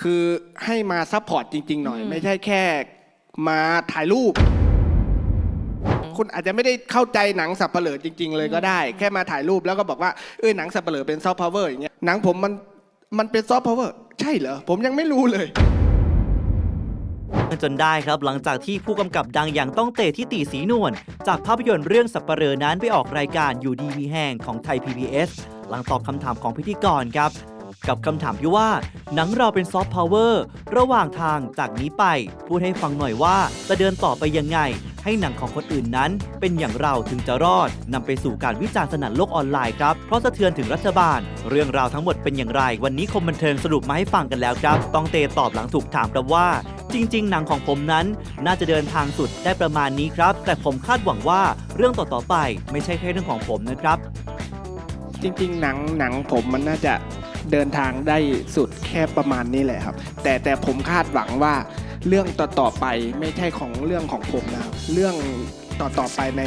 คือให้มาซัพพอร์ตจริง ๆ หน่อย ไม่ใช่แค่มาถ่ายรูป คุณอาจจะไม่ได้เข้าใจหนังสับเปลือจริง ๆ เลยก็ได้ แค่มาถ่ายรูปแล้วก็บอกว่าเอ้ยหนังสับเปลือเป็นซอฟต์พาวเวอร์อย่างเงี้ยหนังผมมันมันเป็นซอฟต์พาวเวอร์ใช่เหรอ ผมยังไม่รู้เลยจนได้ครับหลังจากที่ผู้กำกับดังอย่างต้องเตะที่ตีสีนวลจากภาพยนตร์เรื่องสัปเหร่อนั้นไปออกรายการอยู่ดีมีแห่งของไทย PBS หลังตอบคำถามของพิธีกรครับ กับคำถามที่ว่า หนังเราเป็นซอฟต์พาวเวอร์ระหว่างทางจากนี้ไป พูดให้ฟังหน่อยว่า จะเดินต่อไปยังไง ให้หนังของคนอื่นนั้น เป็นอย่างเราถึงจะรอดนำไปสู่การวิจารณ์สนั่นโลกออนไลน์ครับ เพราะสะเทือนถึงรัฐบาล เรื่องราวทั้งหมดเป็นอย่างไร วันนี้คมบันเทิงสรุปมาให้ฟังกันแล้วครับ ต้องเตตอบหลังถูกถามครับว่าจริง ๆ หนังของผมนั้นน่าจะเดินทางสุดได้ประมาณนี้ครับ แต่ผมคาดหวังว่าเรื่องต่อ ๆ ไปไม่ใช่แค่เรื่องของผมนะครับ จริง ๆ หนังหนังผมมันน่าจะ เดินทางได้สุดแค่ประมาณนี้แหละครับ แต่แต่ผมคาดหวังว่าเรื่องต่อๆไปไม่ใช่ของเรื่องของผมนะครับ เรื่องต่อๆไปใน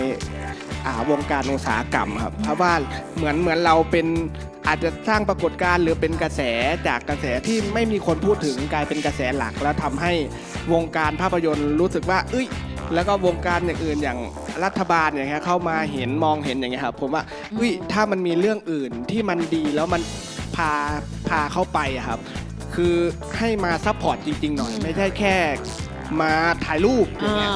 อาวงการอุตสาหกรรมครับ เพราะว่าเหมือนเหมือนเราเป็นอาจจะสร้างปรากฏการณ์หรือเป็นกระแสจากกระแสที่ไม่มีคนพูดถึงกลายเป็นกระแสหลัก แล้วทำให้วงการภาพยนตร์รู้สึกว่า เอ้ย แล้วก็วงการอย่างอื่นอย่างรัฐบาลอย่างเงี้ยเข้ามาเห็นมองเห็นอย่างเงี้ยครับผมว่าอุ้ยถ้ามันมีเรื่องอื่นที่มันดีแล้วมัน พาพาเข้าไปอะครับ คือให้มาซัพพอร์ตจริง ๆ หน่อย ไม่ใช่แค่มาถ่ายรูปอย่างเงี้ย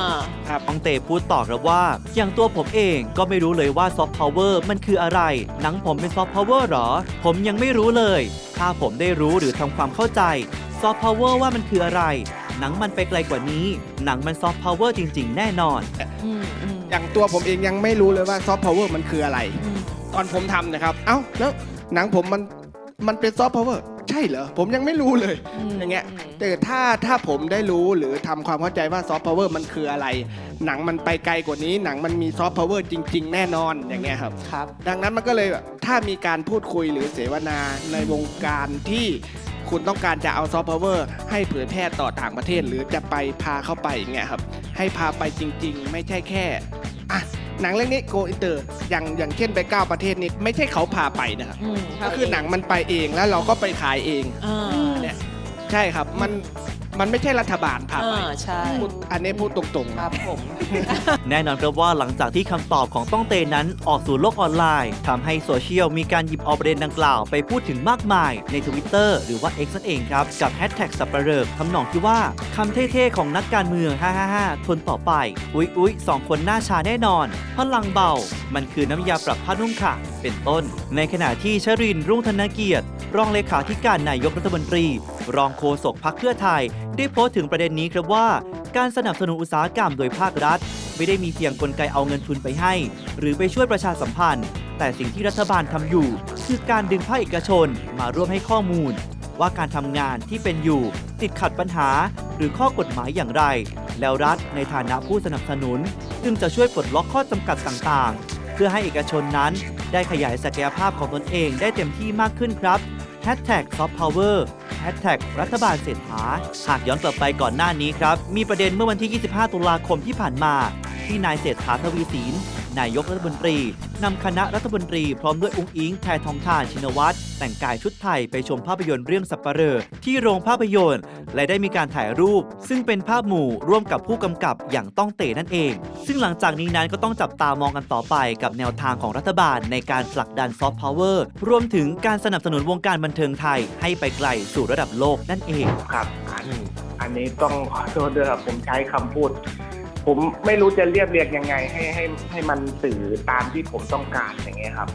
ครับต้องเตพูดต่อครับว่า อย่างตัวผมเองก็ไม่รู้เลยว่าซอฟต์พาวเวอร์มันคืออะไร หนังผมเป็นซอฟต์พาวเวอร์หรอ ผมยังไม่รู้เลย ถ้าผมได้รู้หรือทำความเข้าใจซอฟต์พาวเวอร์ว่ามันคืออะไร หนังมันไปไกลกว่านี้ หนังมันซอฟต์พาวเวอร์จริง ๆ แน่นอน อืมอืมอย่างตัวผมเองยังไม่รู้เลยว่าซอฟต์พาวเวอร์มันคืออะไร อืม ตอนผมทำนะครับ เอ้า แล้วหนังผมมัน มันเป็นซอฟต์พาวเวอร์ใช่เหรอ ผมยังไม่รู้เลยอย่างเงี้ยแต่ถ้าถ้าผมได้รู้หรือทำความเข้าใจว่าซอฟต์พาวเวอร์มันคืออะไร หนังมันไปไกลกว่านี้ หนังมันมีซอฟต์พาวเวอร์จริง ๆ แน่นอนอย่างเงี้ยครับครับ ดังนั้นมันก็เลยแบบถ้ามีการพูดคุยหรือเสวนาในวงการที่คุณต้องการจะเอาซอฟต์พาวเวอร์ให้เผยแพร่ต่อต่างประเทศ หรือจะไปพาเข้าไปอย่างเงี้ยครับให้พาไปจริง ๆ ไม่ใช่แค่อะ หนังเรื่องนี้โกอินเตอร์อย่างอย่างเช่นไปเก้าประเทศนี้ไม่ใช่เขาพาไปนะครับอืมก็คือหนังมันไปเองแล้วเราก็ไปขายเอง อ่า เนี่ยใช่ครับ มัน มันไม่ใช่รัฐบาลพาไปอ่าใช่ พูดอันนี้พูดตรงๆครับผม แน่นอนครับว่าหลังจากที่คำตอบของต้องเตนั้นออกสู่โลกออนไลน์ทำให้โซเชียลมีการหยิบเอาประเด็นดังกล่าวไปพูดถึงมากมายใน Twitter หรือว่า X นั่นเองครับ กับแฮชแท็กสับปะเริกทำนองที่ว่าคำเท่ๆของนักการเมือง 555 ทนต่อไป อุ๊ยอุ๊ยสองคนหน้าชาแน่นอน พลังเบา มันคือน้ำยาปรับผ้านุ่มค่ะ เป็นต้น ในขณะที่ชรินทร์รุ่งธนเกียรติ รองเลขาธิการนายกรัฐมนตรี รองโฆษกพักเพื่อไทย ได้โพสต์ถึงประเด็นนี้ครับว่า การสนับสนุนอุตสาหกรรมโดยภาครัฐ ไม่ได้มีเพียงกลไกเอาเงินทุนไปให้ หรือไปช่วยประชาสัมพันธ์ แต่สิ่งที่รัฐบาลทำอยู่ คือการดึงภาคเอกชนมาร่วมให้ข้อมูล ว่าการทำงานที่เป็นอยู่ ติดขัดปัญหา หรือข้อกฎหมายอย่างไร แล้วรัฐในฐานะผู้สนับสนุน จึงจะช่วยปลดล็อกข้อจำกัดต่างๆ เพื่อให้เอกชนนั้นได้ขยายศักยภาพของตนเองได้เต็มที่มากขึ้นครับ Hashtag Soft Power แฮชแท็กรัฐบาลเศรษฐาหากย้อนกลับไปก่อนหน้านี้ครับ มีประเด็นเมื่อวันที่ 25 ตุลาคมที่ผ่านมา ที่นายเศรษฐาทวีสิน นายกรัฐมนตรีนำคณะรัฐมนตรีพร้อมด้วยอุ้งอิงแพทองทานชินวัตรแต่งกายชุดไทยไปชมภาพยนตร์เรื่องสัปเหร่อที่โรงภาพยนตร์ และได้มีการถ่ายรูป ซึ่งเป็นภาพหมู่ร่วมกับผู้กำกับอย่างต้องเตนั่นเอง ซึ่งหลังจากนี้นั้นก็ต้องจับตามองกันต่อไปกับแนวทางของรัฐบาลในการผลักดันซอฟต์พาวเวอร์รวมถึงการสนับสนุนวงการบันเทิงไทยให้ไปไกลสู่ระดับโลกนั่นเองครับอันอันนี้ต้องขอโทษด้วยครับผมใช้คำพูด ผมไม่รู้จะเรียบเรียงยังไงให้ให้ให้มันสื่อตามที่ผมต้องการอย่างเงี้ยครับ